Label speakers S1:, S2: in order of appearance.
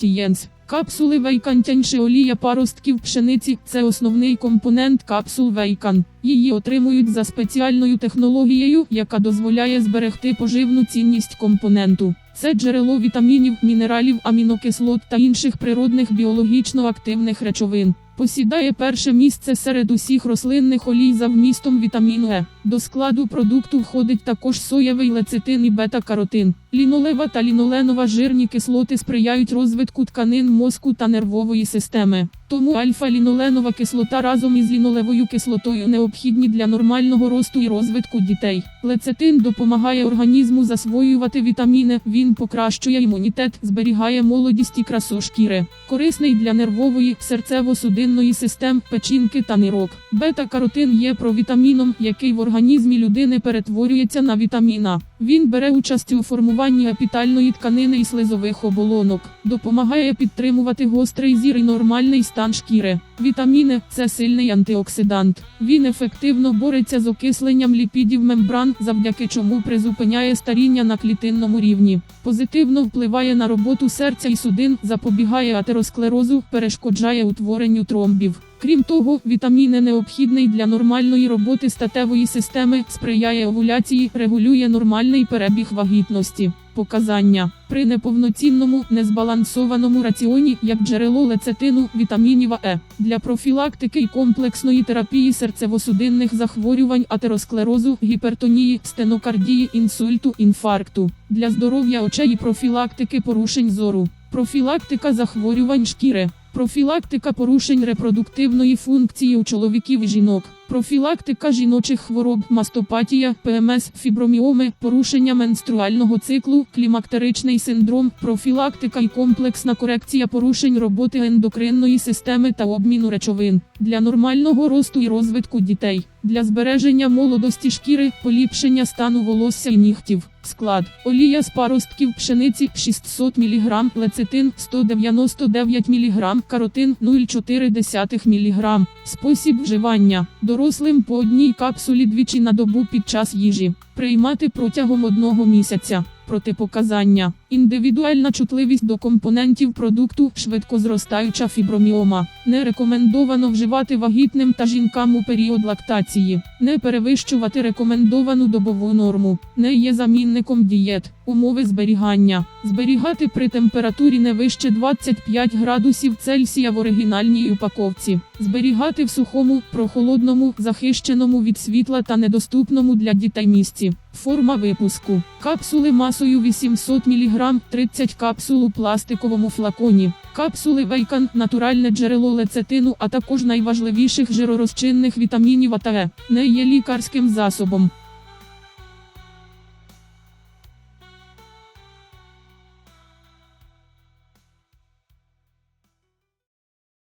S1: Тієнс. Капсули вейкан чи олія паростків пшениці це основний компонент капсул вейкан. Її отримують за спеціальною технологією, яка дозволяє зберегти поживну цінність компоненту. Це джерело вітамінів, мінералів, амінокислот та інших природних біологічно активних речовин. Посідає перше місце серед усіх рослинних олій за вмістом вітаміну Е. До складу продукту входить також соєвий лецитин і бета-каротин. Лінолева та ліноленова жирні кислоти сприяють розвитку тканин мозку та нервової системи. Тому альфа-ліноленова кислота разом із лінолевою кислотою необхідні для нормального росту і розвитку дітей. Лецитин допомагає організму засвоювати вітаміни, він покращує імунітет, зберігає молодість і красу шкіри. Корисний для нервової, серцево-судинної систем, печінки та нирок. Бета-каротин є провітаміном, який в організмі людини перетворюється на вітаміна. Він бере участь у формуванні епітальної тканини і слизових оболонок, допомагає підтримувати гострий зір і нормальний стан шкіри. Вітаміни це сильний антиоксидант. Він ефективно бореться з окисленням ліпідів мембран, завдяки чому призупиняє старіння на клітинному рівні. Позитивно впливає на роботу серця і судин, запобігає атеросклерозу, перешкоджає утворенню тромбів. Крім того, вітаміни необхідний для нормальної роботи статевої системи, сприяє овуляції, регулює нормальний перебіг вагітності. Показання при неповноцінному, незбалансованому раціоні, як джерело лецитину, вітамінів Е для профілактики і комплексної терапії серцево-судинних захворювань, атеросклерозу, гіпертонії, стенокардії, інсульту, інфаркту, для здоров'я очей і профілактики порушень зору, профілактика захворювань шкіри. Профілактика порушень репродуктивної функції у чоловіків і жінок, профілактика жіночих хвороб, мастопатія, ПМС, фіброміоми, порушення менструального циклу, клімактеричний синдром, профілактика і комплексна корекція порушень роботи ендокринної системи та обміну речовин для нормального росту і розвитку дітей, для збереження молодості шкіри, поліпшення стану волосся і нігтів. Склад олія з паростків пшениці 600 мг, лецитин 199 мг, каротин 0,4 мг. Спосіб вживання дорослим по одній капсулі двічі на добу під час їжі. Приймати протягом одного місяця. Протипоказання. Індивідуальна чутливість до компонентів продукту, швидкозростаюча фіброміома. Не рекомендовано вживати вагітним та жінкам у період лактації. Не перевищувати рекомендовану добову норму. Не є замінником дієт. Умови зберігання. Зберігати при температурі не вище 25 градусів Цельсія в оригінальній упаковці. Зберігати в сухому, прохолодному, захищеному від світла та недоступному для дітей місці. Форма випуску. Капсули масою 800 мг, 30 капсул у пластиковому флаконі. Капсули Вейкан – натуральне джерело лецитину, а також найважливіших жиророзчинних вітамінів АТЕ. Не є лікарським засобом.